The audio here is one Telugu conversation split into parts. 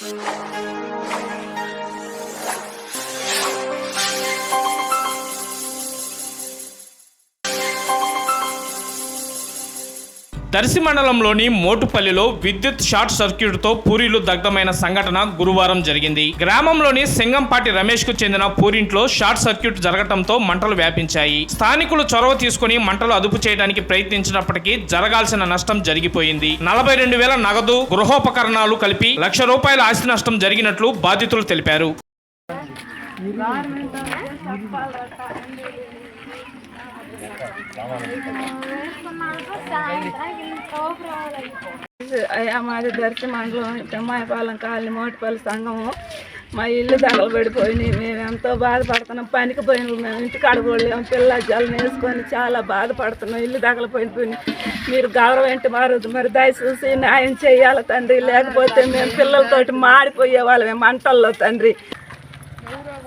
うん。దర్శి మండలంలోని మోటుపల్లిలో విద్యుత్ షార్ట్ సర్క్యూట్తో పూరీలు దగ్ధమైన సంఘటన గురువారం జరిగింది. గ్రామంలోని సింగంపాటి రమేష్కు చెందిన పూరింట్లో షార్ట్ సర్క్యూట్ జరగటంతో మంటలు వ్యాపించాయి. స్థానికులు చొరవ తీసుకుని మంటలు అదుపు చేయడానికి ప్రయత్నించినప్పటికీ జరగాల్సిన నష్టం జరిగిపోయింది. నలభై రెండు వేల నగదు గృహోపకరణాలు కలిపి లక్ష రూపాయల ఆస్తి నష్టం జరిగినట్లు బాధితులు తెలిపారు. మాది దర్శి మండలం తిమ్మాయపాలెం కాలనీ మోటిపల్లి సంఘము. మా ఇల్లు తగలబడిపోయినాయి మేము ఎంతో బాధపడుతున్నాం. పనికి పోయినాం మేము ఇంటికి అడగలేము పిల్ల జలం వేసుకొని చాలా బాధపడుతున్నాం. ఇల్లు తగలపోయిపోయి మీరు గౌరవం మారుద్దు? మరి దయచూసి న్యాయం చేయాలి తండ్రి. లేకపోతే మేము పిల్లలతోటి మాడిపోయే వాళ్ళమే మంటల్లో తండ్రి.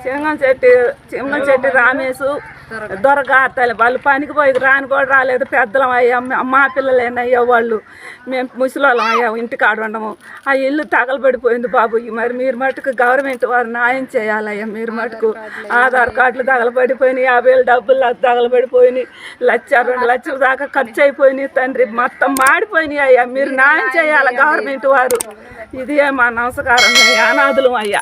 సింగం చెట్టి సింగం చెట్టి రామేశు దొరగా తల్లి వాళ్ళు పనికి పోయి రాని కూడా రాలేదు. పెద్దలం అయ్యా. మా పిల్లలేనయ్యా వాళ్ళు. మేము ముసలోళ్ళం అయ్యా ఇంటికాడ ఉండము. ఆ ఇల్లు తగలబడిపోయింది బాబు. మరి మీరు మటుకు గవర్నమెంట్ వారు న్యాయం చేయాలయ్యా. మీరు మటుకు ఆధార్ కార్డులు తగలబడిపోయినాయి. యాభై వేలు డబ్బులు తగలబడిపోయినాయి. లక్ష రెండు లక్షల దాకా ఖర్చు అయిపోయినాయి తండ్రి. మొత్తం మాడిపోయినాయి అయ్యా. మీరు న్యాయం చేయాలి గవర్నమెంట్ వారు. ఇదే మా నమస్కారం. అనాథులం అయ్యా.